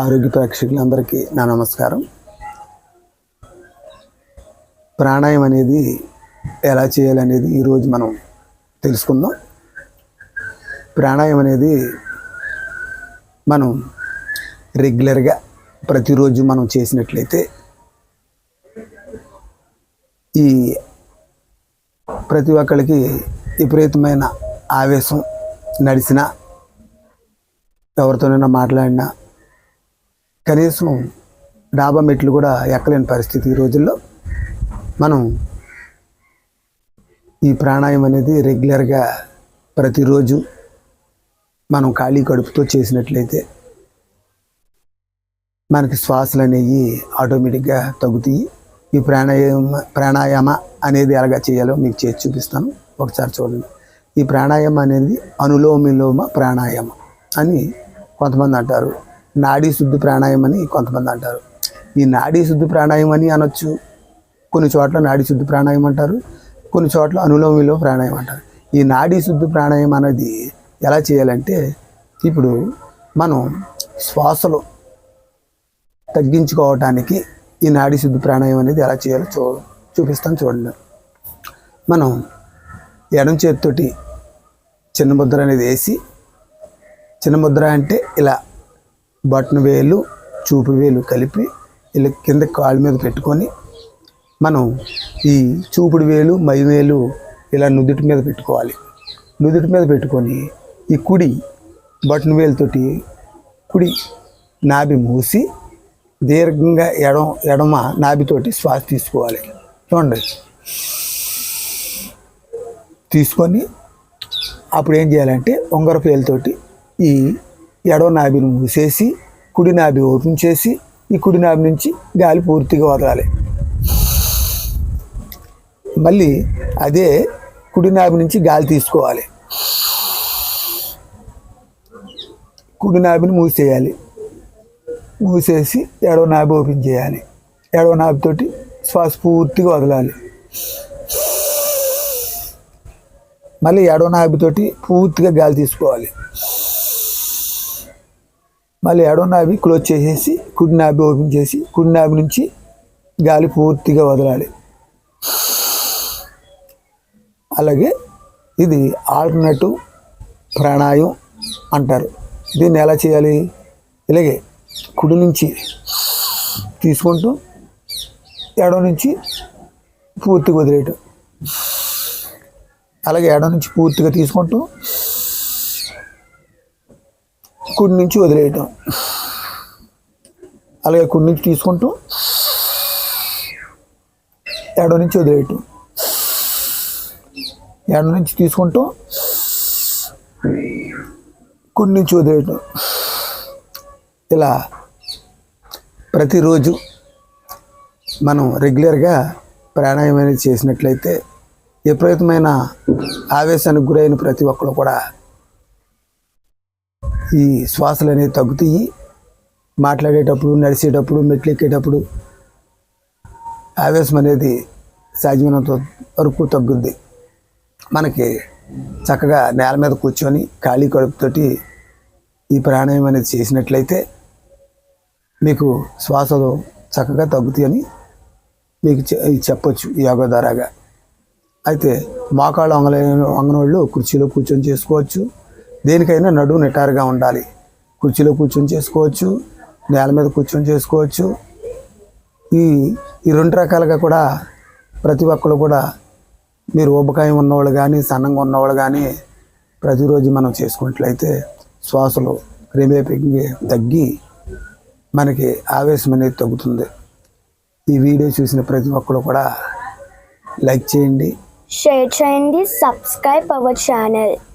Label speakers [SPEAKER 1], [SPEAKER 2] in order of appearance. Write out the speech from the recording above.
[SPEAKER 1] ఆరోగ్య ప్రేక్షకులందరికీ నా నమస్కారం. ప్రాణాయం అనేది ఎలా చేయాలనేది ఈరోజు మనం తెలుసుకుందాం. ప్రాణాయం అనేది మనం రెగ్యులర్గా ప్రతిరోజు మనం చేసినట్లయితే ఈ ప్రతి ఒక్కరికి విపరీతమైన ఆవేశం నడిచినా ఎవరితోనైనా మాట్లాడినా కనీసం డాబా మెట్లు కూడా ఎక్కలేని పరిస్థితి ఈ రోజుల్లో. మనం ఈ ప్రాణాయం అనేది రెగ్యులర్గా ప్రతిరోజు మనం ఖాళీ కడుపుతో చేసినట్లయితే మనకి శ్వాసలు అనేవి ఆటోమేటిక్గా తగ్గుతాయి. ఈ ప్రాణాయామ ప్రాణాయామ అనేది ఎలాగా చేయాలో మీకు చేసి చూపిస్తాను. ఒకసారి చూడండి. ఈ ప్రాణాయామం అనేది అనులోమిలోమ ప్రాణాయామం అని కొంతమంది అంటారు. నాడీ శుద్ధి ప్రాణాయామం అని కొంతమంది అంటారు. ఈ నాడీ శుద్ధి ప్రాణాయామం అని అనొచ్చు. కొన్ని చోట్ల నాడీ శుద్ధి ప్రాణాయం అంటారు. కొన్ని చోట్ల అనులోమ విలోమ ప్రాణాయామం అంటారు. ఈ నాడీ శుద్ధి ప్రాణాయామం అనేది ఎలా చేయాలంటే ఇప్పుడు మనం శ్వాసలు తగ్గించుకోవటానికి ఈ నాడీ శుద్ధి ప్రాణాయామం అనేది ఎలా చేయాలో చూ చూపిస్తాను చూడండి. మనం ఎడం చేతితోటి చిన్న ముద్ర అనేది వేసి చిన్న ముద్ర అంటే ఇలా బటన్ వేలు చూపు వేలు కలిపి ఇలా కింద కాళ్ళ మీద పెట్టుకొని మనం ఈ చూపుడు వేలు మై వేలు ఇలా నుదుటి మీద పెట్టుకోవాలి. నుదుటి మీద పెట్టుకొని ఈ కుడి బటన్ వేలుతోటి కుడి నాభి మూసి దీర్ఘంగా ఎడం ఎడమ నాభితోటి శ్వాస తీసుకోవాలి. చూడండి. తీసుకొని అప్పుడు ఏం చేయాలంటే ఉంగరపు వేలుతోటి ఈ ఎడవ నాభిని మూసేసి కుడి నాభి ఓపెన్ చేసి ఈ కుడి నాభి నుంచి గాలి పూర్తిగా వదలాలి. మళ్ళీ అదే కుడి నాభి నుంచి గాలి తీసుకోవాలి. కుడి నాభిని మూసేయాలి. మూసేసి ఎడవ నాభి ఓపెన్ చేయాలి. ఎడవ నాభితోటి శ్వాస పూర్తిగా వదలాలి. మళ్ళీ ఎడవ నాభితోటి పూర్తిగా గాలి తీసుకోవాలి. మళ్ళీ ఎడవ నాభి క్లోజ్ చేసేసి కుడి నాభి ఓపెన్ చేసి కుడి నాభి నుంచి గాలి పూర్తిగా వదలాలి. అలాగే ఇది ఆల్టర్నేటివ్ ప్రాణాయం అంటారు. దీన్ని ఎలా చేయాలి? ఇలాగే కుడి నుంచి తీసుకుంటూ ఎడ నుంచి పూర్తిగా వదిలేయటం. అలాగే ఎడ నుంచి పూర్తిగా తీసుకుంటూ కుడి నుంచి వదిలేయటం. అలాగే కుడి నుంచి తీసుకుంటూ ఎడవ నుంచి వదిలేయటం. ఎడవ నుంచి తీసుకుంటూ కుడి నుంచి వదిలేయటం. ఇలా ప్రతిరోజు మనం రెగ్యులర్గా ప్రాణాయామం అనేది చేసినట్లయితే విపరీతమైన ఆవేశానికి గురైన ప్రతి ఒక్కరు కూడా ఈ శ్వాసలు అనేవి తగ్గుతాయి. మాట్లాడేటప్పుడు నడిచేటప్పుడు మెట్లు ఎక్కేటప్పుడు ఆవేశం అనేది సాధ్యమైనంత వరకు తగ్గుద్ది. మనకి చక్కగా నేల మీద కూర్చొని ఖాళీ కడుపుతోటి ఈ ప్రాణాయామం అనేది చేసినట్లయితే మీకు శ్వాసలు చక్కగా తగ్గుతాయని మీకు చె- చెప్పొచ్చు ఈ యోగా ద్వారాగా. అయితే మోకాళ్ళు అంగలైన అంగనోళ్ళు కుర్చీలో కూర్చొని చేసుకోవచ్చు. దేనికైనా నడువు నిటారుగా ఉండాలి. కుర్చీలో కూర్చొని చేసుకోవచ్చు నేల మీద కూర్చొని చేసుకోవచ్చు. ఈ ఈ రెండు రకాలుగా కూడా ప్రతి ఒక్కరు కూడా మీరు ఊబకాయం ఉన్నవాళ్ళు కానీ సన్నంగా ఉన్నవాళ్ళు కానీ ప్రతిరోజు మనం చేసుకున్నట్లయితే శ్వాసలు క్రిమేపింగి తగ్గి మనకి ఆవేశం అనేది తగ్గుతుంది. ఈ వీడియో చూసిన ప్రతి ఒక్కరు కూడా లైక్ చేయండి.
[SPEAKER 2] షేర్ చేయండి సబ్స్క్రైబ్ అవర్ ఛానల్.